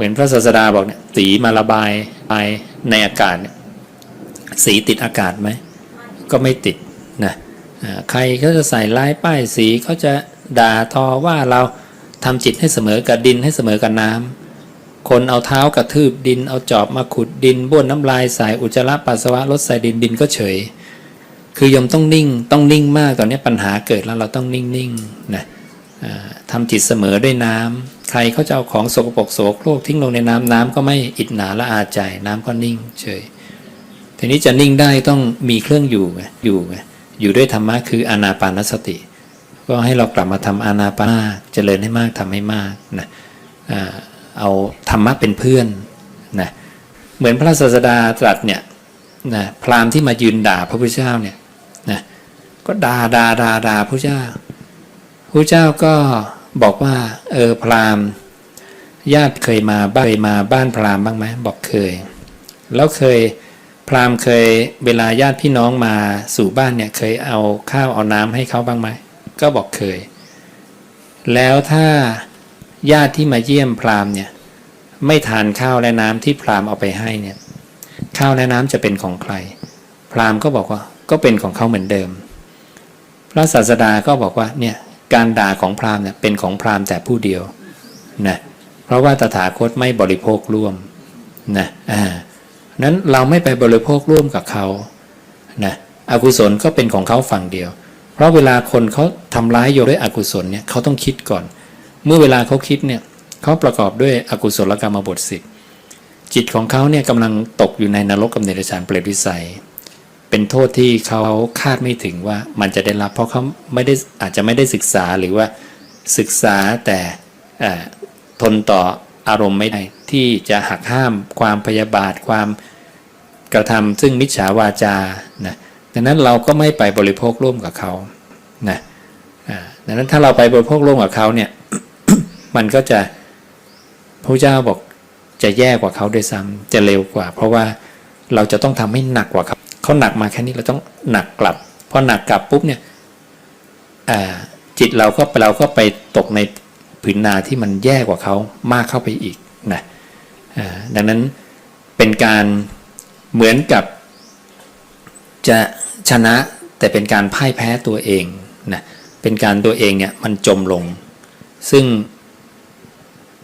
เหมือนพระศาสดาบอกเนี่ยสีมาระบายไปในอากาศเนี่ยสีติดอากาศไหม ก็ไม่ติดนะใครเขาจะใส่ลายป้ายสีเขาจะด่าทอว่าเราทำจิตให้เสมอกับดินให้เสมอกับน้ำคนเอาเท้ากระทืบดิน เอาจอบมาขุดดินบ้วนน้ำลายใส่อุจจาระปัสสาวะลดใส่ดินดินก็เฉย คือยมต้องนิ่งต้องนิ่งมากตอนนี้ปัญหาเกิดแล้วเราต้องนิ่งๆนะ อ่าทำจิตเสมอด้วยน้ำใครเขาจะเอาของสกปรกโสโครกทิ้งลงในน้ำน้ำก็ไม่อิดหนาละอาใจน้ำก็นิ่งเฉยทีนี้จะนิ่งได้ต้องมีเครื่องอยู่ไงอยู่ไงอยู่ด้วยธรรมะคืออานาปานสติ ก็ให้เรากลับมาทำอานาปานเจริญให้มากทำให้มากนะเอาธรรมะเป็นเพื่อนนะเหมือนพระศาสดาตรัสเนี่ยนะพราหมณ์ที่มายืนด่าพระพุทธเจ้าเนี่ยนะก็ด่าด่าด่าด่าพระเจ้า พระเจ้าก็บอกว่า เออพราหมณ์ ญาติเคยมาบ้านเคยมาบ้านพราหมณ์บ้างไหมบอกเคย แล้วเคยพราหมณ์เคยเวลาญาติพี่น้องมาสู่บ้านเนี่ยเคยเอาข้าวเอาน้ำให้เขาบ้างไหมก็บอกเคย แล้วถ้าญาติที่มาเยี่ยมพราหมณ์เนี่ยไม่ทานข้าวและน้ำที่พราหมณ์เอาไปให้เนี่ยข้าวและน้ำจะเป็นของใคร พราหมณ์ก็บอกว่าก็เป็นของเขาเหมือนเดิม พระศาสดาก็บอกว่าเนี่ย การด่าของพราหมณ์เนี่ยเป็นของพราหมณ์แต่ผู้เดียวนะเพราะว่าตถาคตไม่บริโภคร่วมนะอ่านั้นเราไม่ไปบริโภคร่วมกับเขานะอกุศลก็เป็นของเขาฝั่งเดียว เพราะเวลาคนเขาทำร้ายโยด้วยอกุศลเนี่ยเขาต้องคิดก่อน เมื่อเวลาเขาคิดเนี่ยเขาประกอบด้วยอกุศลกรรมบทสิบจิตของเขาเนี่ยกำลังตกอยู่ในนรกกับเนรชานเปรตวิสัย เป็นโทษที่เขาคาดไม่ถึงว่ามันจะได้รับเพราะเขาไม่ได้อาจจะไม่ได้ศึกษาหรือว่าศึกษาแต่ทนต่ออารมณ์ไม่ได้ที่จะหักห้าม ความพยาบาทความกระทำซึ่งมิจฉาวาจานะดังนั้นเราก็ไม่ไปบริโภคร่วมกับเขานะดังนั้นถ้าเราไปบริโภคร่วมกับเขาเนี่ยมันก็จะพระเจ้าบอกจะแย่กว่าเขาด้วยซ้ำจะเร็วกว่า เพราะว่าเราจะต้องทำให้หนักกว่าเขา เขาหนักมาแค่นี้เราต้องหนักกลับพอหนักกลับปุ๊บเนี่ยจิตเราก็เราก็ไปตกในผืนนาที่มันแย่กว่าเขามากเข้าไปอีกนะดังนั้นเป็นการเหมือนกับจะชนะแต่เป็นการพ่ายแพ้ตัวเองนะเป็นการตัวเองเนี่ยมันจมลง ซึ่ง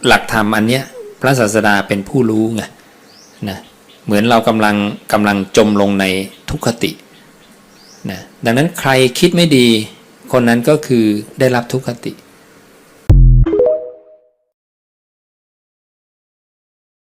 หลักธรรมอันเนี้ยพระศาสดาเป็นผู้รู้ไงนะเหมือนเรากำลังกำลังจมลงใน ทุกขตินะดังนั้นใครคิดไม่ดี คนนั้นก็คือได้รับทุกขติ